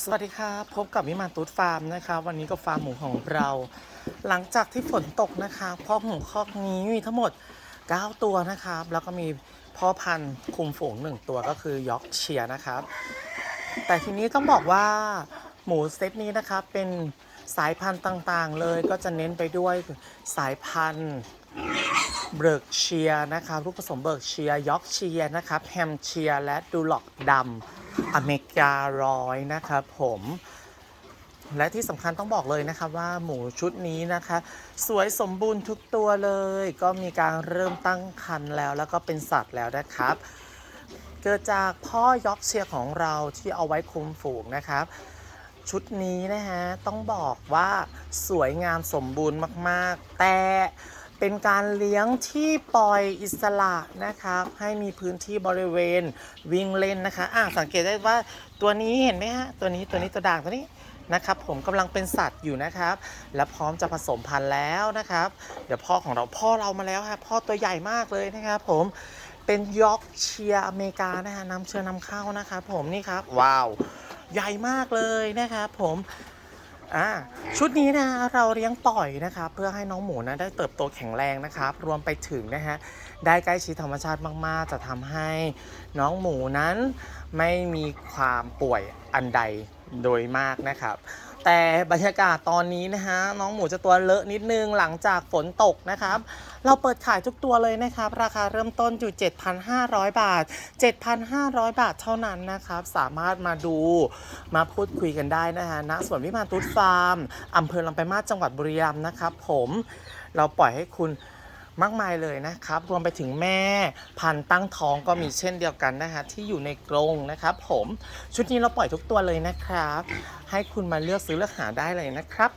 สวัสดีครับพบกับวิมานตูดฟาร์มนะครับวันนี้ก็ฟาร์มหมูของเรา หลังจากที่ฝนตกนะครับพ่อหมูคอกนี้มีทั้งหมด 9 ตัวนะครับ แล้วก็มีพ่อพันธุ์คุมฝูงหนึ่งตัวก็คือยอร์กเชียร์นะครับ แต่ทีนี้ต้องบอกว่าหมูเซตนี้นะครับเป็นสายพันธุ์ต่างๆเลยก็จะเน้นไปด้วยสายพันธุ์ เบิร์กเชียนะครับลูกผสมเบิร์กเชียยอกเชียนะครับแฮมเชียและดูล็อกดำอเมริการ้อยนะครับผมและที่สำคัญต้องบอกเลยนะครับว่าหมูชุดนี้นะคะ สวยสมบูรณ์ทุกตัวเลย ก็มีการเริ่มตั้งครรภ์แล้ว แล้วก็เป็นสัตว์แล้วนะครับ เกิดจากพ่อยอกเชียของเราที่เอาไว้คุมฝูงนะครับ ชุดนี้นะฮะต้องบอกว่าสวยงามสมบูรณ์มาก ๆ แต่ เป็นการเลี้ยงที่ปล่อยอิสระนะครับให้มีพื้นที่บริเวณวิ่งเล่นนะคะอะสังเกตได้ว่าตัวนี้เห็นไหมฮะตัวนี้ตัวนี้ตัวด่างตัวนี้นะครับผมกำลังเป็นสัตว์อยู่นะครับ และพร้อมจะผสมพันธุ์แล้วนะครับ เดี๋ยวพ่อของเราพ่อเรามาแล้วครับพ่อตัวใหญ่มากเลยนะครับผมเป็นยอร์กเชียร์อเมริกานะฮะนำเชื้อนำเข้านะครับผมนี่ครับว้าว ใหญ่มากเลยนะครับผม อ่าชุดนี้นะเราเลี้ยงปล่อยนะครับเพื่อให้น้องหมูนะได้เติบโตแข็งแรงนะครับรวมไปถึงนะฮะได้ใกล้ชิดธรรมชาติมากๆ จะทำให้น้องหมูนั้นไม่มีความป่วยอันใดโดยมากนะครับ แต่บรรยากาศตอนนี้นะฮะน้องหมูจะตัวเลอะนิดนึงหลังจากฝนตกนะครับ เราเปิดขายทุกตัวเลยนะครับ ราคาเริ่มต้นอยู่ 7,500 บาท 7,500 บาทเท่านั้นนะครับ สามารถมาดูมาพูดคุยกันได้นะฮะณสวนวิมานตูดฟาร์มอำเภอลำปางมาศจังหวัดบุรีรัมย์นะครับผมเราปล่อยให้คุณ มากมายเลยนะครับ รวมไปถึงแม่พันตั้งท้องก็มีเช่นเดียวกันนะฮะที่อยู่ในกรงนะครับผมชุดนี้เราปล่อยทุกตัวเลยนะครับ ให้คุณมาเลือกซื้อเลือกหาได้เลยนะครับ